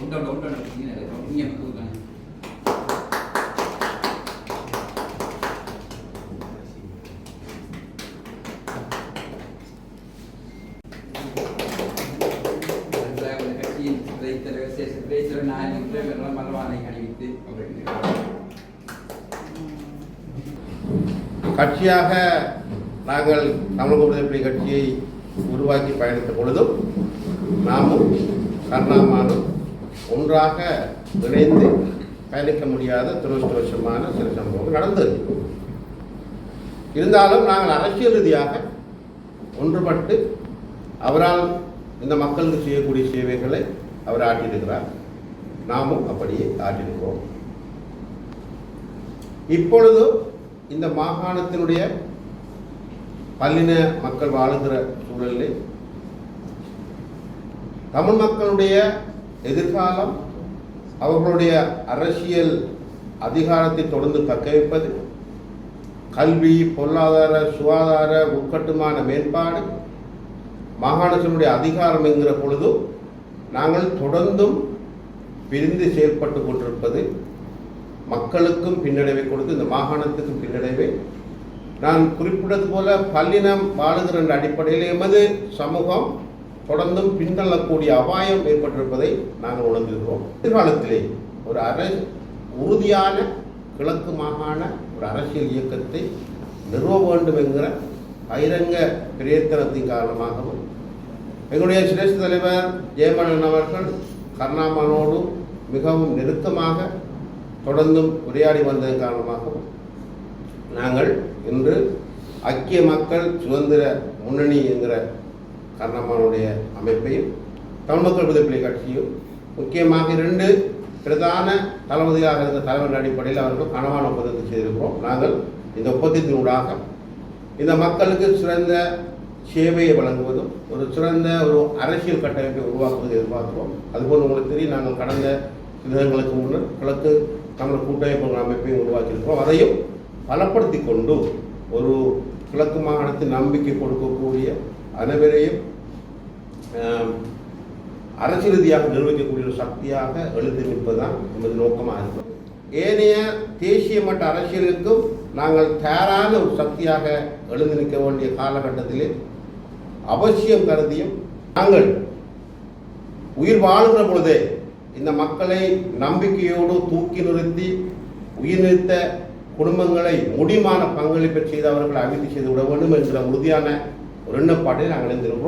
உண்டோட உண்டோட நீங்கள் நீங்கள் dari நான் berita dari naik itu கட்சியாக நாங்கள் தமிழக விடுதலை கட்சியை உருவாக்கி பயணித்த பொழுதும் நாமும் கருணாமானும் ஒன்றாக இணைந்து பயணிக்க முடியாத துரதிருஷ்டவசமான சில சம்பவங்கள் நடந்தது. இருந்தாலும் நாங்கள் அரசியல் ரீதியாக ஒன்றுபட்டு அவரால் இந்த மக்களுக்கு செய்யக்கூடிய சேவைகளை அவர் ஆற்றியிருக்கிறார். நாமும் அப்படியே ஆற்றிருக்கிறோம். இப்பொழுது இந்த மாகாணத்தினுடைய பல்லின மக்கள் வாழுகிற சூழலில் தமிழ் மக்களுடைய எதிர்காலம் அவர்களுடைய அரசியல் அதிகாரத்தை தொடர்ந்து தக்க வைப்பது கல்வி பொருளாதார சுகாதார உட்கட்டுமான மேம்பாடு மாகாணத்தினுடைய அதிகாரம் என்கிற பொழுது நாங்கள் தொடர்ந்தும் பிரிந்து செயல்பட்டு கொண்டிருப்பது மக்களுக்கும் பின்னடைவை கொடுத்து இந்த மாகாணத்துக்கும் பின்னடைவை. நான் குறிப்பிட்டது போல பல்லினம் வாழுகிற என்ற அடிப்படையில் எமது சமூகம் தொடர்ந்தும் பின்தள்ளக்கூடிய அபாயம் ஏற்பட்டிருப்பதை நாங்கள் உணர்ந்திருக்கிறோம். எதிர்காலத்திலே ஒரு அர உறுதியான கிழக்கு மாகாண ஒரு அரசியல் இயக்கத்தை நிறுவ வேண்டும் என்கிற பகிரங்க பிரயத்தனத்தின் காரணமாகவும் எங்களுடைய சிரேஷ்ட தலைவர் ஜெயமணன் அவர்கள் கருணாமனோடு மிகவும் நெருக்கமாக தொடர்ந்தும் உரையாடி வந்ததன் காரணமாகவும் நாங்கள் இன்று ஐக்கிய மக்கள் சுதந்திர முன்னணி என்கிற கர்ணமானுடைய அமைப்பையும் தமிழ் மக்கள் விடுதலை கட்சியும் முக்கியமாக இரண்டு பிரதான தளபதியாக இருந்த தலைவர் அடிப்படையில் அவர்கள் கனவான ஒப்பந்தத்தை செய்திருக்கிறோம். நாங்கள் இந்த ஒப்பந்தத்தினூடாக இந்த மக்களுக்கு சிறந்த சேவையை வழங்குவதும் ஒரு சிறந்த ஒரு அரசியல் கட்டமைப்பை உருவாக்குவதை எதிர்பார்க்கிறோம். அதுபோல் உங்களுக்கு தெரியும் நாங்கள் கடந்த தினங்களுக்கு முன்னர் கிழக்கு தமிழ் கூட்டமைப்பு அமைப்பையும் உருவாக்கியிருக்கிறோம். அதையும் பலப்படுத்தி கொண்டு ஒரு கிழக்கு மாகாணத்தின் நம்பிக்கை கொடுக்கக்கூடிய அனைவரையும் அரசியல் ரீதியாக நிர்வகிக்கக்கூடிய ஒரு சக்தியாக எழுதி நிற்பதுதான் நமது நோக்கமாக இருக்கும் ஏனைய தேசிய மட்ட அரசியலுக்கும் நாங்கள் தயாரான ஒரு சக்தியாக எழுந்து நிற்க வேண்டிய காலகட்டத்திலே அவசியம் கருதியும் நாங்கள் உயிர் வாழுகிற பொழுதே இந்த மக்களை நம்பிக்கையோடு தூக்கி நிறுத்தி உயிர் நிறுத்த குடும்பங்களை முடிமான பங்களிப்பை செய்து அவர்களை அபிவிருத்தி செய்து விட வேண்டும் என்கிற உறுதியான ஒரு எண்ணப்பாட்டை நாங்கள் இருந்திருக்கிறோம்.